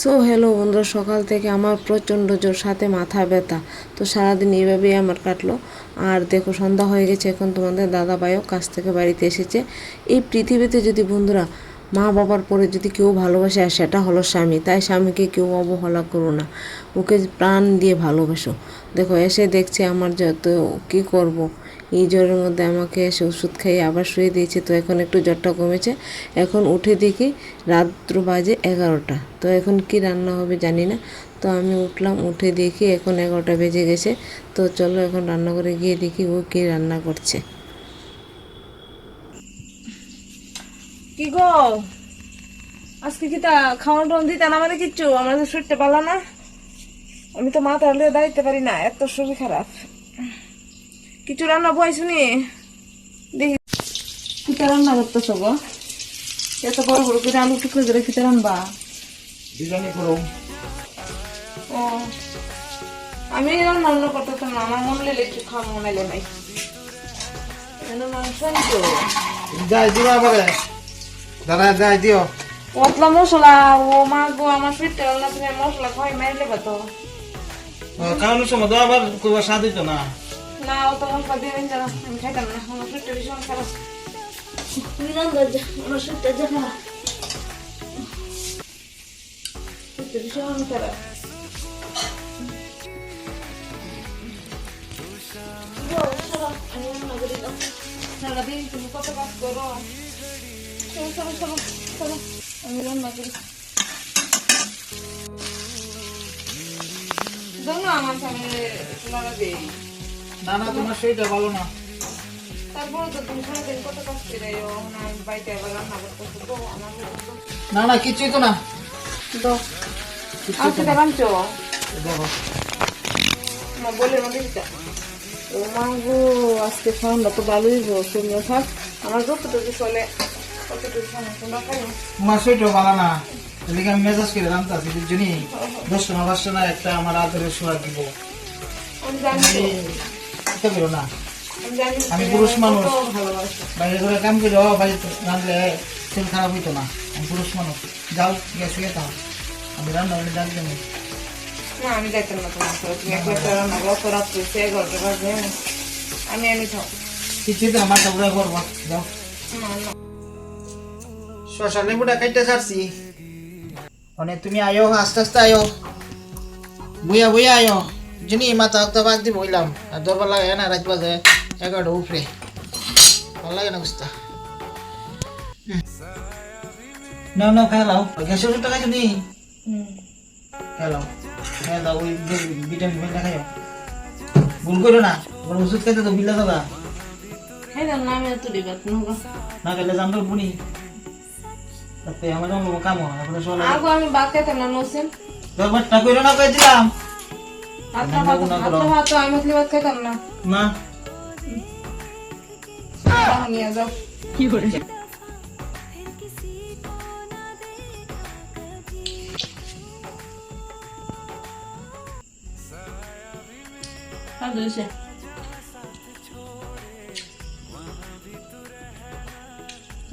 So hello বন্ধুরা, সকাল থেকে আমার প্রচণ্ড জোর, সাথে মাথা ব্যথা। তো সারাদিন এইভাবেই আমার কাটলো। আর দেখো, সন্ধ্যা হয়ে গেছে, এখন তোমাদের দাদা ভাইও কাছ থেকে বাড়িতে এসেছে। এই পৃথিবীতে যদি বন্ধুরা মা বাবার পরে যদি কেউ ভালোবাসে, আর সেটা হলো স্বামী, তাই স্বামীকে কেউ অবহেলা করো না। ওকে প্রাণ দিয়ে ভালোবাসো। দেখো, এসে দেখছে আমার যত কী করব? এই জ্বরের মধ্যে আমাকে এসে ওষুধ খাইয়ে আবার শুয়ে দিয়েছে, তো এখন একটু জ্বরটা কমেছে। এখন উঠে দেখি রাত্র বাজে এগারোটা। তো এখন কি রান্না হবে জানি না। তো আমি উঠলাম, উঠে দেখি এখন এগারোটা বেজে গেছে। তো চলো এখন রান্না করে গিয়ে দেখি ও কি রান্না করছে। কি গো? আজকে কি তা খাওয়ান টাওয়ান দিতে না আমাদের কিচ্ছু? আমরা তো শরীরটা পালা না। আমি তো মাথা হলে দাঁড়াইতে পারি না এত শরীর খারাপ। কিছু রান্না বয়সু নি? দেখি। কিতা রান্না করতেছ গো? এত বড় বড় করে আলু টুকরো করে কিতা রান্না বিরিয়ানি করো ও আমি রান্না বান্না করতেতাম না আমার মনে লেগে একটু খাওয়া মনে নাই। কেন মাংস যাই আবার দাদা যাই দিও। পতলা মশলা ও মা গো আমার শরীরটা রান্না তুমি মশলা খাই মাইলে তো। খাওয়ানোর সময় তো আবার কইবা স্বাদ হইতো না। না ও তো মশলা দিয়ে দিন আমি খাইতাম না আমার শরীরটা ভীষণ খারাপ। আমার শরীরটা যা খারাপ। শরীরটা ভীষণ খারাপ সারাদিন তুমি কত কাজ করো? চলো চলো চলো চলো আমি রান্না করি দাও না আমার সামনে লাগা দেই না না তোমার শরীরটা ভালো তারপরে তো তুমি সারাদিন কত কাজ করে না। বাড়িতে রান্না করতেছো তো আমার মতো না। না কিছুই তো না। আর সেটা বানছো মা বলে দিতা ও মা গো আজকে খাওয়ানটা তো ভালোই তুমিও থাক। আমার যতটুকু চলে না তোমার শরীরটা ভালো না। এদিকে আমি মেজাজ করে রান্তা আছি বুঝছি দশ টাকা পাঁচশো না একটা আমার আদরের সোয়া দিব। আমি জানি তো, এটা করো না। আমি পুরুষ মানুষ। বাইরে করে কাম করে বাড়িতে রাঁধলে শরীর খারাপ হইতো না। আমি পুরুষ মানুষ। যাও গিয়ে শুয়ে থাও আমি রান্না করে ডাক দেবো না আমি যাইতাম না তোমার তুমি একবার রান্না আমি আমি থাক আমার টাকা করব যাও। না না। শশা লেবুটা কাইটা ছাড়ছি। মানে তুমি আয়ো আস্তে আস্তে আয়ো। বইয়া বইয়া আয়ো। যিনি মাথা হক্তা বাদ দিয়ে বইলাম আর দরবার লাগে না রাত বাজে এগারোটা উপরে। ভালো লাগে না বুঝতা। না না খাই লাও। গ্যাসের ওষুধটা খাইছো নি? হুম। খাই লাও। ওই ভিটামিন ভিটামিন খাইও ভুল করো না। ওর ওষুধ খাইতে তো বিলা দাদা না খেলে জানতো বুনি। তাতে আমার জন্য কাম হয় এখন চলে আগো আমি বাদ খাইতাম না নসেন দরবারটা কইরো না কই দিলাম? হাতটা ভাত হাতটা ভাত আমি মতলি ভাত খাইতাম না। না। নিয়ে যাও। কি করে?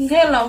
গেলাম